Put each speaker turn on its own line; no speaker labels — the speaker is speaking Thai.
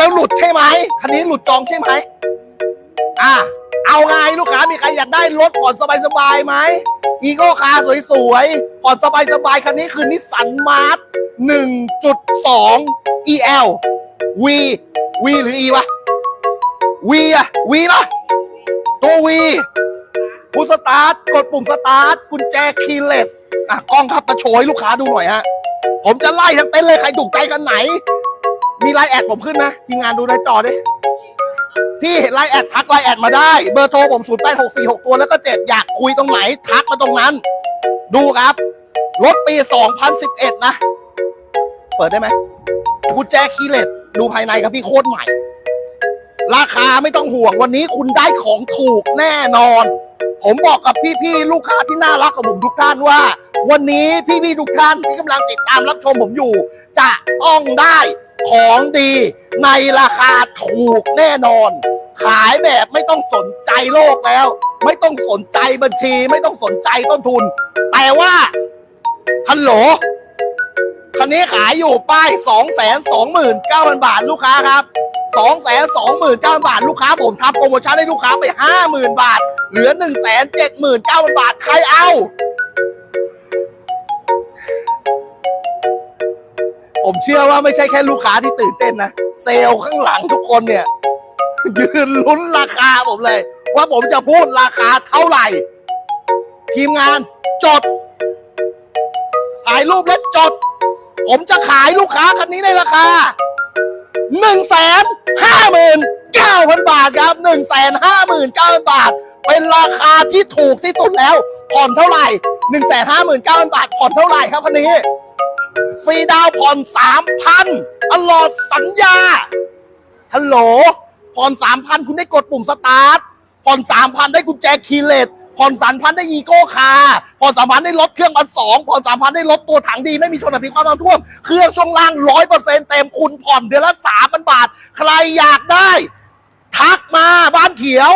แล้วหลุดใช่ไหมคันนี้หลุดจองใช่ไหมอะเอาไงลูกค้ามีใครอยากได้รถผ่อนสบายๆไหมอีโก้คาร์สวยๆผ่อนสบายๆคันนี้คือนิสสันมาร์ท1.2 EL V V หรือ E วะ V อะ V ปะตัว V ผู้สตาร์ทกดปุ่มสตาร์ทกุญแจคีย์เลสอะกล้องครับมาโชว์ให้ลูกค้าดูหน่อยฮะผมจะไล่ทั้งเต้นเลยใครถูกใจกันไหน มีไลน์แอดผมขึ้นนะทีมงานดูในจอดิพี่ไลน์แอดทักไลน์แอดมาได้ เบอร์โทรผม0 8 6 4 6 ตัวแล้วก็ 7 อยากคุยตรงไหน ทักมาตรงนั้น ดูครับ รถปี 2011 นะ เปิดได้ไหมกุญแจคีเลสดูภายในครับพี่โคตรใหม่ ราคาไม่ต้องห่วงวันนี้คุณได้ของถูกแน่นอน ผมบอกกับพี่ๆลูกค้าที่น่ารักของผมทุกท่านว่า วันนี้พี่ๆทุกท่านที่กำลังติดตามรับชมผมอยู่ จะต้องได้ ของดีในราคาถูกแน่นอน ขายแบบไม่ต้องสนใจโลกแล้ว ไม่ต้องสนใจบัญชี ไม่ต้องสนใจต้นทุน แต่ว่าฮัลโหลคันนี้ขายอยู่ป้าย 2 2 9 0 0 0 บาทลูกค้าครับ 2 2 9 0 0 0 บาทลูกค้าผมทำโปรโมชั่นให้ลูกค้าไป 50,000 บาท เหลือ 1 7 9 0 0 0 บาท ใครเอา ผมเชื่อว่าไม่ใช่แค่ลูกค้าที่ตื่นเต้นนะ เซลล์ข้างหลังทุกคนเนี่ย ยืนลุ้นราคาผมเลย ว่าผมจะพูดราคาเท่าไหร่ ทีมงานจด ถ่ายรูปและจด ผมจะขายลูกค้าคันนี้ในราคาหนึ่งแสนห้าหมื่นเก้าพันบาทครับหนึ่งแสนห้าหมื่นเก้าพันบาท เป็นราคาที่ถูกที่สุดแล้ว ผ่อนเท่าไหร่หนึ่งแสนห้าหมื่นเก้าพันบาท ผ่อนเท่าไหร่ครับคันนี้ รีดาวผ่อนสามพันตลอดสัญญา ฮัลโหล ผ่อนสามพันคุณได้กดปุ่มสตาร์ท ผ่อนสามพันได้กุญแจคีเลสผ่อนสามพันได้อีโก้คาร์ผ่อนสามพันได้รถเครื่องพันสองผ่อนสามพันได้รถตัวถังดี ไม่มีชนอับความน้ำท่วม เครื่องช่วงล่างร้อยเปอร์เซ็นต์เต็มคุณผ่อนเดือนละสามพันบาท ใครอยากได้ ทักมาบ้านเขียว